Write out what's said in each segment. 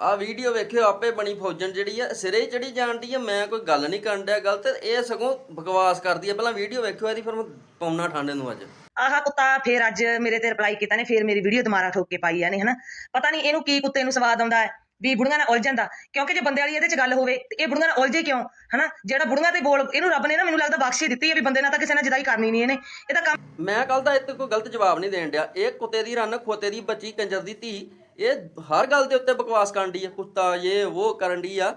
ਆ ਵੀਡੀਓ ਵੇਖਿਓ ਆਪੇ ਬਣੀ ਫੌਜਣ ਜਿਹੜੀ ਆ ਸਿਰੇ ਚੜੀ ਜਾਂਦੀ ਆ ਮੈਂ ਕੋਈ ਗੱਲ ਨਹੀਂ ਕਰਨ ਡਿਆ ਗਲਤ ਇਹ ਸਗੋਂ ਬਕਵਾਸ ਕਰਦੀ ਆ। ਪਹਿਲਾਂ ਵੀਡੀਓ ਵੇਖਿਓ ਇਹਦੀ ਫਿਰ ਮੈਂ ਪਾਉਣਾ ਠੰਡੇ ਨੂੰ ਅੱਜ। ਆਹ ਕੁੱਤਾ ਫੇਰ ਅੱਜ ਮੇਰੇ ਤੇ ਰਿਪਲਾਈ ਕੀਤਾ ਨੇ ਫੇਰ ਮੇਰੀ ਵੀਡੀਓ ਦੁਬਾਰਾ ਠੋਕ ਕੇ ਪਾਈ ਆ ਨੇ ਹਨਾ? ਪਤਾ ਨਹੀਂ ਇਹਨੂੰ ਕੀ ਕੁੱਤੇ ਨੂੰ ਸਵਾਦ ਆਉਂਦਾ ਹੈ ਵੀ ਬੁੜੀਆਂ ਨਾਲ ਉਲਝਣ ਦਾ। ਕਿਉਂਕਿ ਜੇ ਬੰਦੇ ਵਾਲੀ ਇਹਦੇ ਚ ਗੱਲ ਹੋਵੇ ਤੇ ਇਹ ਬੁੜੀਆਂ ਨਾਲ ਉਲਝੇ ਕਿਉਂ ਹਨਾ? ਜਿਹੜਾ ਬੁੜੀਆਂ ਤੇ ਬੋਲ ਇਹਨੂੰ ਰੱਬ ਨੇ ਨਾ ਮੈਨੂੰ ਲੱਗਦਾ ਬਖਸ਼ੀ ਦਿੱਤੀ ਹੈ ਵੀ ਬੰਦੇ ਨਾਲ ਤਾਂ ਕਿਸੇ ਨਾਲ ਜਦਾਈ ਕਰਨੀ ਨਹੀਂ ਇਹਨੇ। ਇਹਦਾ ਕੰਮ ਮੈਂ ਕੱਲ ਦਾ ਇੱਥੇ ਕੋਈ ਗਲਤ ਜਵਾਬ ਨਹੀਂ ਦੇਣ ਡਿਆ। ਇਹ ਕੁੱਤੇ ਦੀ ਰਨ ਖੋਤੇ ਦੀ ਬੱਚੀ ਕੰਜਰ ਦੀ ਧੀ ਇਹ ਹਰ ਗੱਲ ਦੇ ਉੱਤੇ ਬਕਵਾਸ ਕਰਨ ਡਈ ਆ, ਕੁੱਤਾ ਇਹ ਉਹ ਕਰਨ ਡਈ ਆ।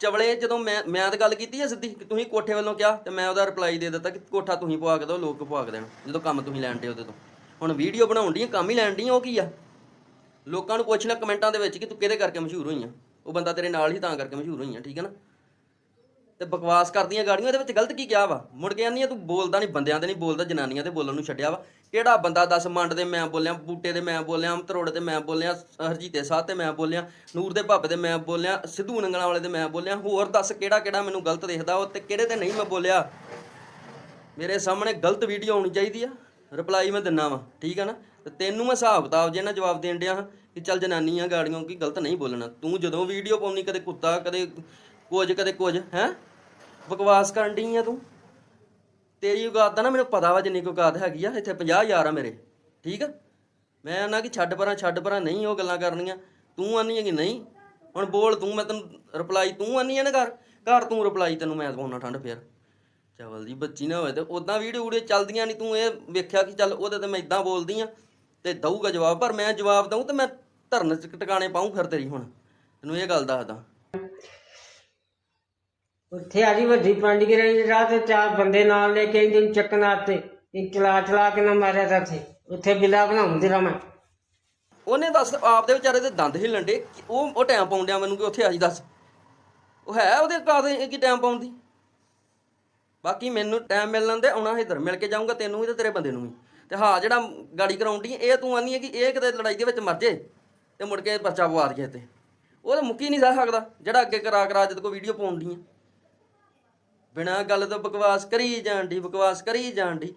ਚਵਲੇ, ਜਦੋਂ ਮੈਂ ਮੈਂ ਤਾਂ ਗੱਲ ਕੀਤੀ ਆ ਸਿੱਧੀ, ਕਿ ਤੁਸੀਂ ਕੋਠੇ ਵੱਲੋਂ ਕਿਹਾ ਤੇ ਮੈਂ ਉਹਦਾ ਰਿਪਲਾਈ ਦੇ ਦਿੱਤਾ ਕਿ ਕੋਠਾ ਤੁਸੀਂ ਪਵਾ ਕੇ ਦਿਓ, ਲੋਕ ਪਵਾ ਕੇ ਦੇਣ, ਜਦੋਂ ਕੰਮ ਤੁਸੀਂ ਲੈਣ ਦੇ ਉਹਦੇ ਤੋਂ। ਹੁਣ ਵੀਡੀਓ ਬਣਾਉਣ ਦੀ ਕੰਮ ਹੀ ਲੈਣ ਦੀ ਉਹ ਕੀ ਆ? ਲੋਕਾਂ ਨੂੰ ਪੁੱਛ ਲੈ ਕਮੈਂਟਾਂ ਦੇ ਵਿੱਚ ਕਿ ਤੂੰ ਕਿਹਦੇ ਕਰਕੇ ਮਸ਼ਹੂਰ ਹੋਈ ਆ? ਉਹ ਬੰਦਾ ਤੇਰੇ ਨਾਲ ਹੀ ਤਾਂ ਕਰਕੇ ਮਸ਼ਹੂਰ ਹੋਈ ਆ, ਠੀਕ ਹੈ ਨਾ? ਤੇ ਬਕਵਾਸ ਕਰਦੀਆਂ ਗਾੜੀਆਂ ਉਹਦੇ ਵਿੱਚ ਗਲਤ ਕੀ ਕਿਹਾ ਵਾ? ਮੁੜ ਕੇ ਆਨੀ ਤੂੰ ਬੋਲਦਾ ਨਹੀਂ ਬੰਦਿਆਂ ਤੇ ਨਹੀਂ ਬੋਲਦਾ, ਜਨਾਨੀਆਂ ਤੇ ਬੋਲਣ ਨੂੰ ਛੱਡਿਆ ਵਾ। ਕਿਹੜਾ ਬੰਦਾ ਦੱਸ ਮੰਡ ਦੇ ਮੈਂ ਬੋਲਿਆ, ਬੂਟੇ ਦੇ ਮੈਂ ਬੋਲਿਆ ਤਰੋੜ ਤੇ ਮੈਂ ਬੋਲਿਆ, ਹਰਜੀਤੇ ਸਾਹ ਤੇ ਮੈਂ ਬੋਲਿਆ, ਨੂਰ ਦੇ ਭੱਬ ਦੇ ਮੈਂ ਬੋਲਿਆ, ਸਿੱਧੂ ਨੰਗਲਾਂ ਵਾਲੇ ਦੇ ਮੈਂ ਬੋਲਿਆ, ਹੋਰ ਦੱਸ ਕਿਹੜਾ ਕਿਹੜਾ ਮੈਨੂੰ ਗਲਤ ਦਿਖਦਾ, ਉਹ ਤੇ ਕਿਹੜੇ ਤੇ ਨਹੀਂ ਮੈਂ ਬੋਲਿਆ। ਮੇਰੇ ਸਾਹਮਣੇ ਗਲਤ ਵੀਡੀਓ ਹੋਣੀ ਚਾਹੀਦੀ ਆ ਰਿਪਲਾਈ ਮੈਂ ਦਿੰਨਾ ਵਾ, ਠੀਕ ਆ ਨਾ? ਤੇ ਤੈਨੂੰ ਮੈਂ ਹਿਸਾਬ ਕਿਤਾਬ ਜੇ ਨਾ ਜਵਾਬ ਦੇਣ ਡਿਆ ਹਾਂ ਕਿ ਚੱਲ ਜਨਾਨੀ ਆ ਗਾੜੀਆਂ ਕੀ ਗਲਤ ਨਹੀਂ ਬੋਲਣਾ। ਤੂੰ ਜਦੋਂ ਵੀਡੀਓ ਪਾਉਣੀ, ਕਦੇ ਕੁੱਤਾ, ਕਦੇ ਕੁਝ ਕਦੇ ਕੁਝ, ਹੈ? ਬਕਵਾਸ ਕਰਨ ਡਈ ਆ ਤੂੰ? ਤੇਰੀ ਔਕਾਤ ਦਾ ਨਾ, ਮੈਨੂੰ ਪਤਾ ਵਾ ਜਿੰਨੀ ਕੁ ਔਕਾਤ ਹੈਗੀ ਆ, ਇੱਥੇ 50 ਯਾਰ ਆ ਮੇਰੇ, ਠੀਕ ਆ? ਮੈਂ ਨਾ ਕਿ ਛੱਡ ਪਰਾਂ ਛੱਡ ਪਰਾਂ, ਨਹੀਂ ਉਹ ਗੱਲਾਂ ਕਰਨੀਆਂ, ਤੂੰ ਆਨੀ ਹੈ ਕਿ ਨਹੀਂ, ਹੁਣ ਬੋਲ ਤੂੰ, ਮੈਂ ਤੈਨੂੰ ਰਿਪਲਾਈ ਤੂੰ ਆਨੀ ਹੈ ਨਾ ਕਰ ਘਰ ਤੂੰ ਰਿਪਲਾਈ ਤੈਨੂੰ ਮੈਂ ਪਾਉਣਾ ਠੰਡ ਫੇਰ। ਚਾਵਲ ਦੀ ਬੱਚੀ ਨਾ ਹੋਵੇ ਤੇ ਉਦਾਂ ਵੀਡੀਓ ਵੀਡੀਓ ਚੱਲਦੀਆਂ ਨਹੀਂ ਤੂੰ ਇਹ ਵੇਖਿਆ ਕਿ ਚੱਲ ਉਹਦੇ ਤੇ ਮੈਂ ਇਦਾਂ ਬੋਲਦੀ ਆ ਤੇ ਦਊਗਾ ਜਵਾਬ, ਪਰ ਮੈਂ ਜਵਾਬ ਦਊਂ ਤੇ ਮੈਂ ਧਰਨ ਚ ਟਿਕਾਣੇ ਪਾਉਂ ਫਿਰ ਤੇਰੀ ਹੁਣ, ਤੈਨੂੰ ਇਹ ਗੱਲ ਦੱਸਦਾ। ਉੱਥੇ ਆ ਜੀ ਵੱਡੀ ਪੰਡ ਕੇ ਰਾਹ ਤੇ ਚਾਰ ਬੰਦੇ ਨਾਲ ਲੈ ਕੇ ਇਹਨੂੰ ਚੱਕਣ ਆਤੇ ਇੱਕ ਚਲਾ ਚਲਾ ਕੇ ਨਾ ਮਾਰਿਆ ਤਾਂ ਉੱਥੇ ਉੱਥੇ ਬਿਲਾ ਬਣਾਉਂਦੇ ਰਹਾ ਮੈਂ। ਉਹਨੇ ਦੱਸ ਆਪਦੇ ਵਿਚਾਰੇ ਦੇ ਦੰਦ ਹਿੱਲਣ ਦੇ ਉਹ ਉਹ ਟਾਈਮ ਪਾਉਂਦਿਆ ਮੈਨੂੰ ਕਿ ਉੱਥੇ ਆ ਜੀ ਦੱਸ। ਉਹ ਹੈ ਉਹਦੇ ਕਾਦੇ ਕੀ ਟਾਈਮ ਪਾਉਣ ਦੀ? ਬਾਕੀ ਮੈਨੂੰ ਟਾਈਮ ਮਿਲਣ ਦੇ, ਆਉਣਾ ਇੱਧਰ। ਮਿਲ ਕੇ ਜਾਊਂਗਾ ਤੈਨੂੰ ਵੀ ਤੇ ਤੇਰੇ ਬੰਦੇ ਨੂੰ ਵੀ। ਤੇ ਹਾਂ, ਜਿਹੜਾ ਗਾੜੀ ਕਰਾਉਂਦੀ ਇਹ ਤੂੰ ਆਨੀ ਹੈ ਕਿ ਇਹ ਕਿਤੇ ਲੜਾਈ ਦੇ ਵਿੱਚ ਮਰ ਜੇ ਤੇ ਮੁੜ ਕੇ ਪਰਚਾ ਪਵਾ ਦਈਏ ਤੇ ਉਹ ਤਾਂ ਮੁੱਕੀ ਨਹੀਂ ਜਾ ਸਕਦਾ, ਜਿਹੜਾ ਅੱਗੇ ਕਰਾ ਕਰਾ ਜਦ ਕੋਈ ਵੀਡੀਓ ਪਾਉਂਦੀ ਆ ਬਿਨਾਂ ਗੱਲ ਤੋਂ ਬਕਵਾਸ ਕਰੀ ਜਾਣ ਦੀ ਬਕਵਾਸ ਕਰੀ ਜਾਣ ਦੀ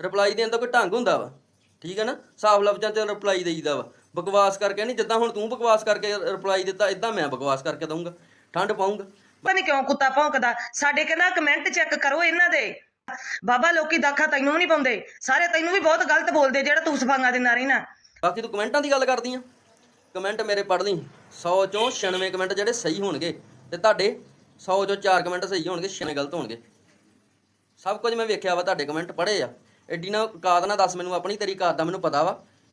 ਰਿਪਲਾਈ ਦੇਣ ਦਾ ਕੋਈ ਢੰਗ ਹੁੰਦਾ ਵਾ ਠੀਕ ਹੈ ਨਾ? ਸਾਫ਼ ਲਫ਼ਜ਼ਾਂ 'ਚ ਰਿਪਲਾਈ ਦੇਈਦਾ ਵਾ। ਬਕਵਾਸ ਕਰਕੇ ਨਹੀਂ ਜਿੱਦਾਂ ਹੁਣ ਤੂੰ ਬਕਵਾਸ ਕਰਕੇ ਰਿਪਲਾਈ ਦਿੱਤਾ ਇਦਾਂ ਮੈਂ ਬਕਵਾਸ ਕਰਕੇ ਦਊਂਗਾ। ਠੰਡ ਪਾਉਂਗਾ ਪਤਾ ਨਹੀਂ ਕਿਉਂ ਕੁੱਤਾ ਭੌਂਕਦਾ ਸਾਡੇ ਕਹਿੰਦਾ ਕਮੈਂਟ ਚੈੱਕ ਕਰੋ ਇਹਨਾਂ ਦੇ। ਬਾਬਾ ਲੋਕੀ ਦਾਖਾ ਤੈਨੂੰ ਨਹੀਂ ਪਾਉਂਦੇ ਸਾਰੇ ਤੈਨੂੰ ਵੀ ਬਹੁਤ ਗਲਤ ਬੋਲਦੇ ਜਿਹੜਾ ਤੂੰ ਸਫਾਂਗਾ ਦਿੰਦਾ ਰਹਿਣਾ ਬਾਕੀ ਤੂੰ ਕਮੈਂਟਾਂ ਦੀ ਗੱਲ ਕਰਦੀ ਆ। ਕਮੈਂਟ ਮੇਰੇ ਪੜ੍ਹ ਲਈ। 100 ਚੋਂ 96 ਕਮੈਂਟ ਜਿਹੜੇ ਸਹੀ ਹੋਣਗੇ ਤੇ ਤੁਹਾਡੇ 100 ਚੋਂ 4 ਕਮੈਂਟ ਸਹੀ ਹੋਣਗੇ 96 ਗਲਤ ਹੋਣਗੇ। ਸਭ ਕੁਝ ਮੈਂ ਵੇਖਿਆ ਵਾ, ਤੁਹਾਡੇ ਕਮੈਂਟ ਪੜ੍ਹੇ ਆ। ਐਡੀ ਨਾ ਔਕਾਤ ਨਾ ਦੱਸ ਮੈਨੂੰ, ਆਪਣੀ ਤੇਰੀ ਔਕਾਤ ਦਾ ਮੈਨੂੰ ਪਤਾ ਵਾ।